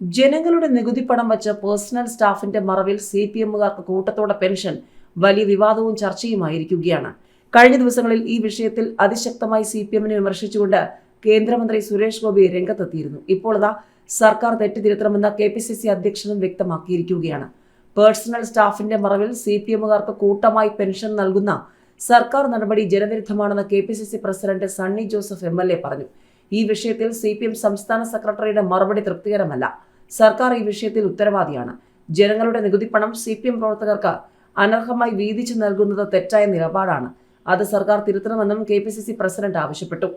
ജനങ്ങളുടെ നികുതി പണം വച്ച പേഴ്സണൽ സ്റ്റാഫിന്റെ മറവിൽ സി പി എമ്മുകാർക്ക് കൂട്ടത്തോടെ പെൻഷൻ വലിയ വിവാദവും ചർച്ചയുമായിരിക്കുകയാണ്. കഴിഞ്ഞ ദിവസങ്ങളിൽ ഈ വിഷയത്തിൽ അതിശക്തമായി സി പി എമ്മിനെ വിമർശിച്ചുകൊണ്ട് കേന്ദ്രമന്ത്രി സുരേഷ് ഗോപി രംഗത്തെത്തിയിരുന്നു. ഇപ്പോൾ സർക്കാർ തെറ്റ് തിരുത്തണമെന്ന് കെ പി സി സി അധ്യക്ഷനും വ്യക്തമാക്കിയിരിക്കുകയാണ്. പേഴ്സണൽ സ്റ്റാഫിന്റെ മറവിൽ സി പി എമ്മുകാർക്ക് കൂട്ടമായി പെൻഷൻ നൽകുന്ന സർക്കാർ നടപടി ജനവിരുദ്ധമാണെന്ന് K P C C president Sunny Joseph M L A പറഞ്ഞു. ഈ വിഷയത്തിൽ സി പി എം സംസ്ഥാന സെക്രട്ടറിയുടെ മറുപടി തൃപ്തികരമല്ല. സർക്കാർ ഈ വിഷയത്തിൽ ഉത്തരവാദിയാണ്. ജനങ്ങളുടെ നികുതി പണം സി പി എം പ്രവർത്തകർക്ക് അനർഹമായി വീതിച്ചു നൽകുന്നത് തെറ്റായ നിലപാടാണ്. അത് സർക്കാർ തിരുത്തണമെന്നും K P C C president ആവശ്യപ്പെട്ടു.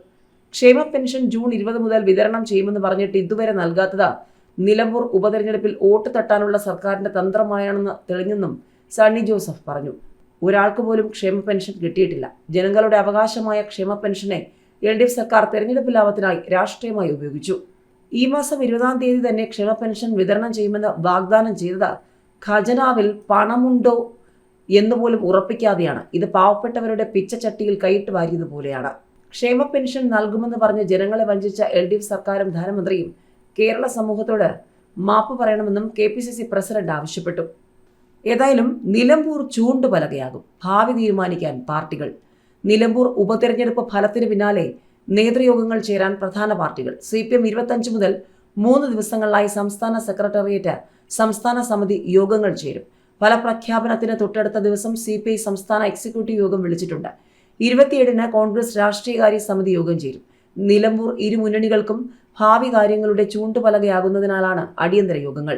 ക്ഷേമ പെൻഷൻ ജൂൺ ഇരുപത് മുതൽ വിതരണം ചെയ്യുമെന്ന് പറഞ്ഞിട്ട് ഇതുവരെ നൽകാത്തത് നിലമ്പൂർ ഉപതെരഞ്ഞെടുപ്പിൽ വോട്ട് തട്ടാനുള്ള സർക്കാരിന്റെ തന്ത്രമായാണെന്ന് തെളിഞ്ഞെന്നും സണ്ണി ജോസഫ് പറഞ്ഞു. ഒരാൾക്ക് പോലും ക്ഷേമ പെൻഷൻ കിട്ടിയിട്ടില്ല. ജനങ്ങളുടെ അവകാശമായ ക്ഷേമ പെൻഷനെ എൽ ഡി എഫ് സർക്കാർ തെരഞ്ഞെടുപ്പ് ലാഭത്തിനായി രാഷ്ട്രീയമായി ഉപയോഗിച്ചു. ഈ മാസം ഇരുപതാം തീയതി തന്നെ ക്ഷേമ പെൻഷൻ വിതരണം ചെയ്യുമെന്ന് വാഗ്ദാനം ചെയ്തത് ഖജനാവിൽ പണമുണ്ടോ എന്നുപോലും ഉറപ്പിക്കാതെയാണ്. ഇത് പാവപ്പെട്ടവരുടെ പിച്ചച്ചട്ടിയിൽ കൈയിട്ട് വാരിയതുപോലെയാണ് ക്ഷേമ പെൻഷൻ നൽകുമെന്ന് പറഞ്ഞ് ജനങ്ങളെ വഞ്ചിച്ച എൽ ഡി എഫ് സർക്കാരും ധനമന്ത്രിയും കേരള സമൂഹത്തോട് മാപ്പ് പറയണമെന്നും K P C C president ആവശ്യപ്പെട്ടു. ഏതായാലും നിലമ്പൂർ ചൂണ്ടുപലകയാകും. ഭാവി തീരുമാനിക്കാൻ പാർട്ടികൾ. നിലമ്പൂർ ഉപതെരഞ്ഞെടുപ്പ് ഫലത്തിന് പിന്നാലെ നേതൃയോഗങ്ങൾ ചേരാൻ പ്രധാന പാർട്ടികൾ. സി പി എം ഇരുപത്തഞ്ച് മുതൽ മൂന്ന് ദിവസങ്ങളിലായി സംസ്ഥാന സെക്രട്ടേറിയറ്റ് സംസ്ഥാന സമിതി യോഗങ്ങൾ ചേരും. ഫലപ്രഖ്യാപനത്തിന് തൊട്ടടുത്ത ദിവസം സി പി ഐ സംസ്ഥാന എക്സിക്യൂട്ടീവ് യോഗം വിളിച്ചിട്ടുണ്ട്. ഇരുപത്തിയേഴിന് കോൺഗ്രസ് രാഷ്ട്രീയകാര്യ സമിതി യോഗം ചേരും. നിലമ്പൂർ ഇരുമുന്നണികൾക്കും ഭാവി കാര്യങ്ങളുടെ ചൂണ്ടുപലകയാകുന്നതിനാലാണ് അടിയന്തര യോഗങ്ങൾ.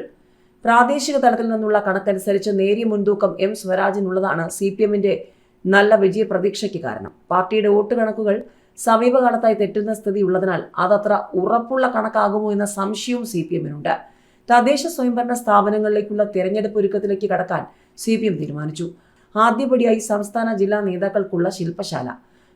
പ്രാദേശിക തലത്തിൽ നിന്നുള്ള കണക്കനുസരിച്ച് നേരിയ മുൻതൂക്കം എം സ്വരാജിനുള്ളതാണ് സി പി എമ്മിന്റെ നല്ല വിജയ പ്രതീക്ഷയ്ക്ക് കാരണം. പാർട്ടിയുടെ വോട്ട് കണക്കുകൾ സമീപകാലത്തായി തെറ്റുന്ന സ്ഥിതി ഉള്ളതിനാൽ അതത്ര ഉറപ്പുള്ള കണക്കാകുമോ എന്ന സംശയവും സി പി എമ്മിനുണ്ട്. തദ്ദേശ സ്വയംഭരണ സ്ഥാപനങ്ങളിലേക്കുള്ള തെരഞ്ഞെടുപ്പ് ഒരുക്കത്തിലേക്ക് കടക്കാൻ സി പി എം തീരുമാനിച്ചു. ആദ്യപടിയായി സംസ്ഥാന ജില്ലാ നേതാക്കൾക്കുള്ള ശില്പശാല.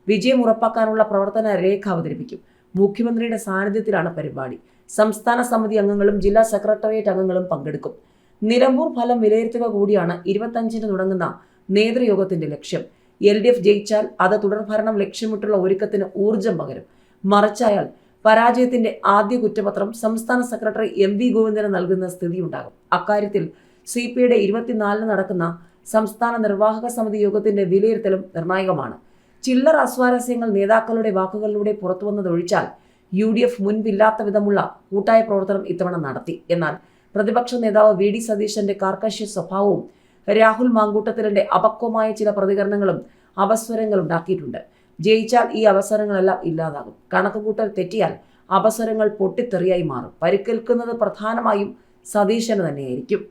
വിജയം ഉറപ്പാക്കാനുള്ള പ്രവർത്തന രേഖ അവതരിപ്പിക്കും. മുഖ്യമന്ത്രിയുടെ സാന്നിധ്യത്തിലാണ് പരിപാടി. സംസ്ഥാന സമിതി അംഗങ്ങളും ജില്ലാ സെക്രട്ടേറിയറ്റ് അംഗങ്ങളും പങ്കെടുക്കും. നിലമ്പൂർ ഫലം വിലയിരുത്തുക കൂടിയാണ് ഇരുപത്തഞ്ചിന് തുടങ്ങുന്ന നേതൃയോഗത്തിന്റെ ലക്ഷ്യം. എൽ ഡി എഫ് ജയിച്ചാൽ അത് തുടർഭരണം ലക്ഷ്യമിട്ടുള്ള ഒരുക്കത്തിന് ഊർജം പകരും. മറിച്ചായാൽ പരാജയത്തിന്റെ ആദ്യ കുറ്റപത്രം സംസ്ഥാന സെക്രട്ടറി എം വി ഗോവിന്ദന് നൽകുന്ന സ്ഥിതിയുണ്ടാകും. അക്കാര്യത്തിൽ സി പി ഐയുടെ ഇരുപത്തിനാലിന് നടക്കുന്ന സംസ്ഥാന നിർവാഹക സമിതി യോഗത്തിന്റെ വിലയിരുത്തലും നിർണായകമാണ്. ചില്ലർ അസ്വാരസ്യങ്ങൾ നേതാക്കളുടെ വാക്കുകളിലൂടെ പുറത്തുവന്നതൊഴിച്ചാൽ യു ഡി എഫ് മുൻപില്ലാത്ത വിധമുള്ള കൂട്ടായ പ്രവർത്തനം ഇത്തവണ നടത്തി. എന്നാൽ പ്രതിപക്ഷ നേതാവ് വി ഡി സതീശന്റെ കാർക്കശ്യ സ്വഭാവവും രാഹുൽ മാങ്കൂട്ടത്തിലെ അപക്വമായ ചില പ്രതികരണങ്ങളും അവസരങ്ങൾ ഉണ്ടാക്കിയിട്ടുണ്ട്. ജയിച്ചാൽ ഈ അവസരങ്ങളെല്ലാം ഇല്ലാതാകും. കണക്കുകൂട്ടൽ തെറ്റിയാൽ അവസരങ്ങൾ പൊട്ടിത്തെറിയായി മാറും. പരിക്കേൽക്കുന്നത് പ്രധാനമായും സതീശന് തന്നെയായിരിക്കും.